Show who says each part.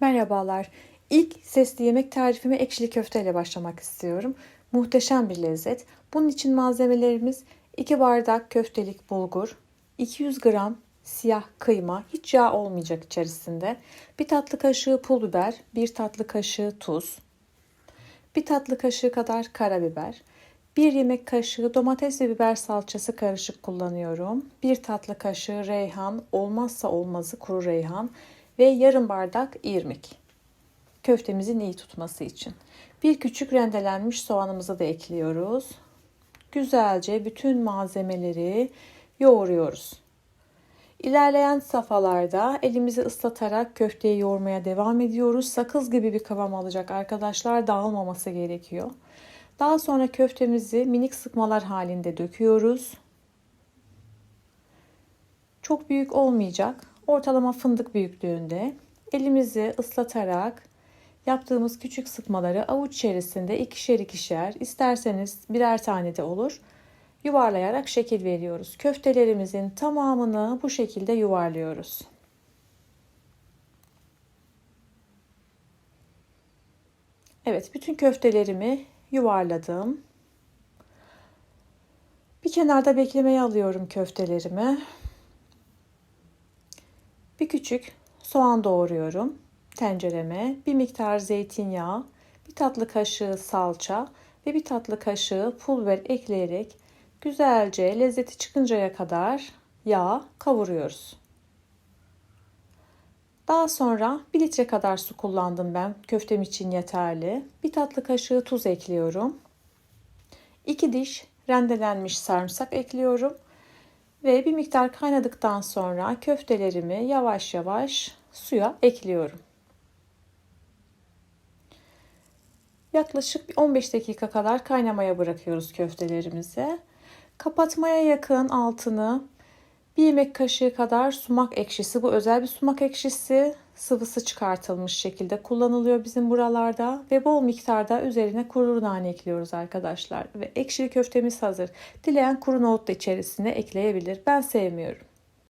Speaker 1: Merhabalar. İlk sesli yemek tarifime ekşili köfte ile başlamak istiyorum. Muhteşem bir lezzet. Bunun için malzemelerimiz 2 bardak köftelik bulgur, 200 gram siyah kıyma, hiç yağ olmayacak içerisinde. 1 tatlı kaşığı pul biber, 1 tatlı kaşığı tuz, 1 tatlı kaşığı kadar karabiber, 1 yemek kaşığı domates ve biber salçası karışık kullanıyorum. 1 tatlı kaşığı reyhan, olmazsa olmazı kuru reyhan ve yarım bardak irmik. Köftemizin iyi tutması için. Bir küçük rendelenmiş soğanımızı da ekliyoruz. Güzelce bütün malzemeleri yoğuruyoruz. İlerleyen safhalarda elimizi ıslatarak köfteyi yoğurmaya devam ediyoruz. Sakız gibi bir kıvam alacak arkadaşlar. Dağılmaması gerekiyor. Daha sonra köftemizi minik sıkmalar halinde döküyoruz. Çok büyük olmayacak. Ortalama fındık büyüklüğünde. Elimizi ıslatarak yaptığımız küçük sıkmaları avuç içerisinde ikişer ikişer isterseniz birer tane de olur yuvarlayarak şekil veriyoruz. Köftelerimizin tamamını bu şekilde yuvarlıyoruz. Evet, bütün köftelerimi yuvarladım. Bir kenarda beklemeye alıyorum köftelerimi. Bir küçük soğan doğruyorum tencereme. Bir miktar zeytinyağı, bir tatlı kaşığı salça ve bir tatlı kaşığı pul biber ekleyerek güzelce lezzeti çıkıncaya kadar yağ kavuruyoruz. Daha sonra 1 litre kadar su kullandım ben. Köftem için yeterli. Bir tatlı kaşığı tuz ekliyorum. 2 diş rendelenmiş sarımsak ekliyorum. Ve bir miktar kaynadıktan sonra köftelerimi yavaş yavaş suya ekliyorum. Yaklaşık 15 dakika kadar kaynamaya bırakıyoruz köftelerimizi. Kapatmaya yakın altını bir yemek kaşığı kadar sumak ekşisi. Bu özel bir sumak ekşisi. Sıvısı çıkartılmış şekilde kullanılıyor bizim buralarda. Ve bol miktarda üzerine kuru nane ekliyoruz arkadaşlar. Ve ekşili köftemiz hazır. Dileyen kuru nohut da içerisine ekleyebilir. Ben sevmiyorum.